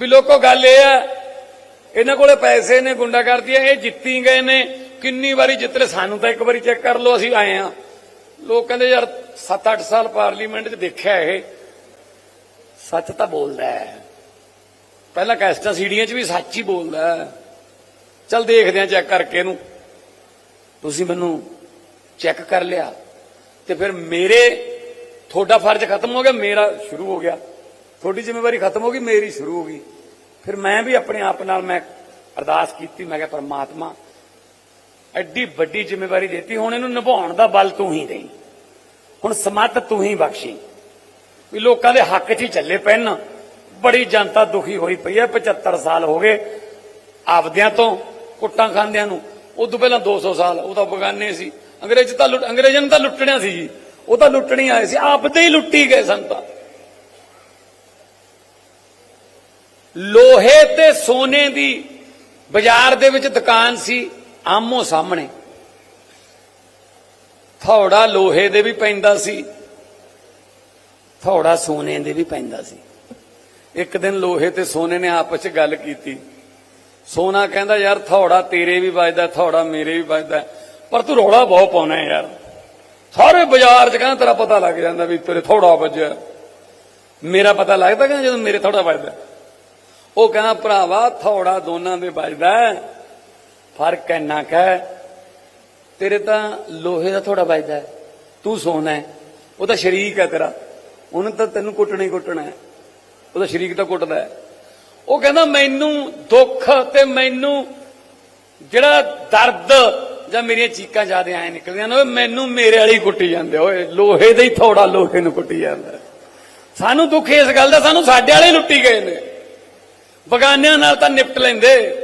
ਵੀ ਲੋਕੋ ਗੱਲ ਇਹ ਆ, ਇਹਨਾਂ ਕੋਲੇ ਪੈਸੇ ਨੇ ਗੁੰਡਾ ਕਰਦੀ ਹੈ ਇਹ ਜਿੱਤੀ ਗਏ ਨੇ। ਕਿੰਨੀ ਵਾਰੀ ਜਿੱਤ ਜਿੱਤਲੇ ਸਾਨੂੰ ਤਾਂ ਇੱਕ ਵਾਰੀ ਚੈੱਕ ਕਰ ਲਓ, ਅਸੀਂ ਆਏ ਆ। ਲੋਕ ਕਹਿੰਦੇ, ਯਾਰ 7-8 ਸਾਲ ਪਾਰਲੀਮੈਂਟ 'ਚ ਦੇਖਿਆ ਇਹ। ਸੱਚ ਤਾਂ ਬੋਲਦਾ ਹੈ। ਪਹਿਲਾਂ ਕੈਸਟਾਂ ਸੀੜੀਆਂ 'ਚ ਵੀ ਸੱਚ ਹੀ ਬੋਲਦਾ ਹੈ। ਚਲ ਦੇਖਦੇ ਆ ਚੈੱਕ ਕਰਕੇ ਇਹਨੂੰ। ਤੁਸੀਂ ਮੈਨੂੰ ਚੈੱਕ ਕਰ ਲਿਆ ਤੇ ਫਿਰ ਮੇਰੇ, ਤੁਹਾਡਾ ਫਰਜ਼ ਖਤਮ ਹੋ ਗਿਆ, ਮੇਰਾ ਸ਼ੁਰੂ ਹੋ ਗਿਆ। ਤੁਹਾਡੀ ਜ਼ਿੰਮੇਵਾਰੀ ਖਤਮ ਹੋ ਗਈ, ਮੇਰੀ ਸ਼ੁਰੂ ਹੋ ਗਈ। ਫਿਰ ਮੈਂ ਵੀ ਆਪਣੇ ਆਪ ਨਾਲ ਮੈਂ ਅਰਦਾਸ ਕੀਤੀ, ਮੈਂ ਕਿਹਾ, ਪਰਮਾਤਮਾ, ਐਡੀ ਵੱਡੀ ਜ਼ਿੰਮੇਵਾਰੀ ਦਿੱਤੀ, ਹੁਣ ਇਹਨੂੰ ਨਿਭਾਉਣ ਦਾ ਬਲ ਤੂੰ ਹੀ ਦੇਈ। ਹੁਣ ਸਮੱਤ ਤੂੰ ਹੀ ਬਖਸ਼ੀ। ਵੀ ਲੋਕਾਂ ਦੇ ਹੱਕ 'ਚ ਹੀ ਚੱਲੇ ਪੈਣ। ਬੜੀ ਜਨਤਾ ਦੁਖੀ ਹੋਈ ਪਈ ਹੈ 75 ਸਾਲ ਹੋ ਗਏ ਆਪਦਿਆਂ ਤੋਂ, ਕੁੱਟਾਂ ਖਾਂਦਿਆਂ ਨੂੰ। ਉਦੋਂ ਪਹਿਲਾਂ 200 ਸਾਲ, ਉਹ ਤਾਂ ਬਗਾਨੇ ਸੀ। ਅੰਗਰੇਜ਼ ਤਾਂ ਲੁੱਟ, ਅੰਗਰੇਜ਼ਾਂ ਨੇ ਤਾਂ ਲੁੱਟਣਿਆ ਸੀ ਜੀ। ਉਹ ਤਾਂ ਲੁੱਟਣੀ ਆਏ ਸੀ, ਆਪਦੇ ਹੀ ਲੁੱਟੀ ਗਏ ਸੰਤਾਂ ਲੋਹੇ ਤੇ ਸੋਨੇ ਦੀ ਬਾਜ਼ਾਰ ਦੇ ਵਿੱਚ ਦੁਕਾਨ ਸੀ, ਆਮੋ ਸਾਹਮਣੇ। ਥੌੜਾ ਲੋਹੇ ਦੇ ਵੀ ਪੈਂਦਾ ਸੀ, ਥੌੜਾ ਸੋਨੇ ਦੇ ਵੀ ਪੈਂਦਾ ਸੀ। ਇੱਕ ਦਿਨ ਲੋਹੇ ਤੇ ਸੋਨੇ ਨੇ ਆਪਸ ਵਿੱਚ ਗੱਲ ਕੀਤੀ। ਸੋਨਾ ਕਹਿੰਦਾ, ਯਾਰ, ਥੌੜਾ ਤੇਰੇ ਵੀ ਵੱਜਦਾ, ਥੌੜਾ ਮੇਰੇ ਵੀ ਵੱਜਦਾ। ਪਰ ਤੂੰ ਰੌਲਾ ਬਹੁਤ ਪਾਉਣਾ ਯਾਰ। ਸਾਰੇ ਬਾਜ਼ਾਰ 'ਚ ਕਹਿੰਦਾ, ਤੇਰਾ ਪਤਾ ਲੱਗ ਜਾਂਦਾ ਵੀ ਤੇਰੇ ਥੌੜਾ ਵੱਜਿਆ। ਮੇਰਾ ਪਤਾ ਲੱਗਦਾ ਕਿ ਜਦੋਂ ਮੇਰੇ ਥੌੜਾ ਵੱਜਦਾ। ਉਹ ਕਹਿੰਦਾ, ਭਰਾਵਾ, ਥੌੜਾ ਦੋਨਾਂ ਦੇ ਵੱਜਦਾ ਫ਼ਰਕ ਇੰਨਾ ਕੁ ਤੇਰੇ ਤਾਂ ਲੋਹੇ ਦਾ ਥੋੜਾ ਵੱਜਦਾ ਤੂੰ ਸੋਨਾ ਹੈ। ਉਹ ਤਾਂ ਸ਼ਰੀਕ ਹੈ ਤੇਰਾ। ਉਹਨੇ ਤਾਂ ਤੈਨੂੰ ਕੁੱਟਣਾ ਹੀ ਕੁੱਟਣਾ ਹੈ। ਉਹਦਾ ਸ਼ਰੀਕ ਤਾਂ ਕੁੱਟਦਾ ਹੈ। ਉਹ ਕਹਿੰਦਾ, ਮੈਨੂੰ ਦੁੱਖ ਤੇ ਮੈਨੂੰ ਜਿਹੜਾ ਦਰਦ ਜਾਂ ਮੇਰੀਆਂ ਚੀਕਾਂ ਜ਼ਿਆਦਾ ਆਏ ਨਿਕਲਦੀਆਂ ਨੇ ਮੈਨੂੰ ਮੇਰੇ ਵਾਲੀ ਕੁੱਟੀ ਜਾਂਦੇ ਓਏ, ਲੋਹੇ ਦਾ ਹੀ ਥੋੜਾ ਲੋਹੇ ਨੂੰ ਕੁੱਟੀ ਜਾਂਦਾ ਸਾਨੂੰ ਦੁੱਖ ਇਸ ਗੱਲ ਦਾ, ਸਾਨੂੰ ਸਾਡੇ ਵਾਲੇ ਲੁੱਟੀ ਗਏ ਨੇ। ਬਗਾਨਿਆਂ ਨਾਲ ਤਾਂ ਨਿਪਟ ਲੈਂਦੇ